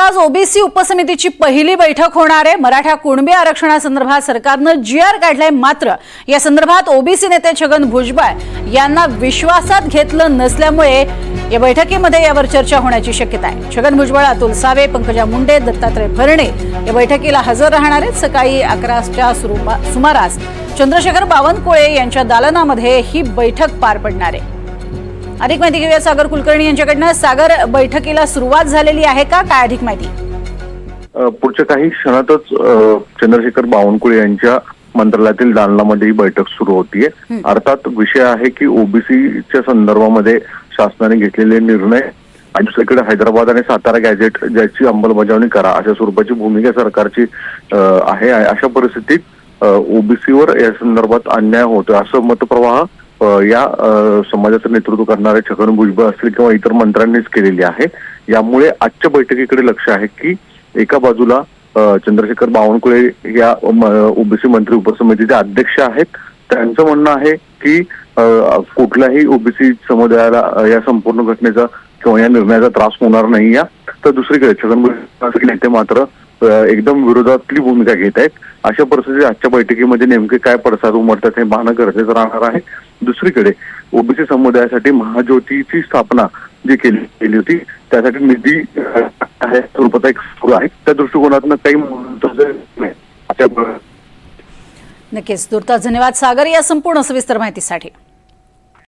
तर आज ओबीसी उपसमितीची पहिली बैठक होणार आहे. मराठा कुणबी आरक्षणासंदर्भात सरकारनं जी आर काढलाय मात्र या संदर्भात ओबीसी नेते छगन भुजबळ यांना विश्वासात घेतलं नसल्यामुळे या बैठकीमध्ये यावर चर्चा होण्याची शक्यता आहे. छगन भुजबळ अतुल सावे पंकजा मुंडे दत्तात्रय भरणे या बैठकीला हजर राहणार आहेत. सकाळी अकराच्या सुमारास चंद्रशेखर बावनकुळे यांच्या दालनामध्ये ही बैठक पार पडणार आहे. अधिक माहिती घेऊया सागर कुलकर्णी यांच्याकडनं. सागर बैठकीला सुरुवात झालेली आहे का? काय अधिक माहिती? पुढच्या काही क्षणातच चंद्रशेखर बावनकुळे यांच्या मंत्रालयातील दालनामध्ये ही बैठक सुरू होतीये. अर्थात विषय आहे की ओबीसीच्या संदर्भामध्ये शासनाने घेतलेले निर्णय आणि दुसरीकडे हैदराबाद आणि सातारा गॅजेट ज्याची अंमलबजावणी करा अशा स्वरूपाची भूमिका सरकारची आहे. अशा परिस्थितीत ओबीसीवर या संदर्भात अन्याय होतो असं मतप्रवाह या समाजाचं नेतृत्व करणारे छगन भुजबळ असतील किंवा इतर मंत्र्यांनीच केलेली आहे. यामुळे आजच्या बैठकीकडे लक्ष आहे की एका बाजूला चंद्रशेखर बावनकुळे या ओबीसी मंत्री उपसमितीचे अध्यक्ष आहेत. त्यांचं म्हणणं आहे की कुठल्याही ओबीसी समुदायाला या संपूर्ण घटनेचा किंवा या निर्णयाचा त्रास होणार नाही या. तर दुसरीकडे छगन भुजबळ नेते मात्र एकदम विरोधातली भूमिका घेत आहेत. अशा परिस्थितीत आजच्या बैठकीमध्ये नेमके काय पडसाद उमटतात हे पाहणं गरजेचं राहणार आहे. दुसरीकडे ओबीसी समुदायासाठी महाज्योतीची स्थापना जी केली गेली होती त्यासाठी निधी स्वरूपात एक सुरू आहे. त्या दृष्टिकोनातून काही महत्त्वाचे नक्कीच. धन्यवाद सागर या संपूर्ण सविस्तर माहितीसाठी.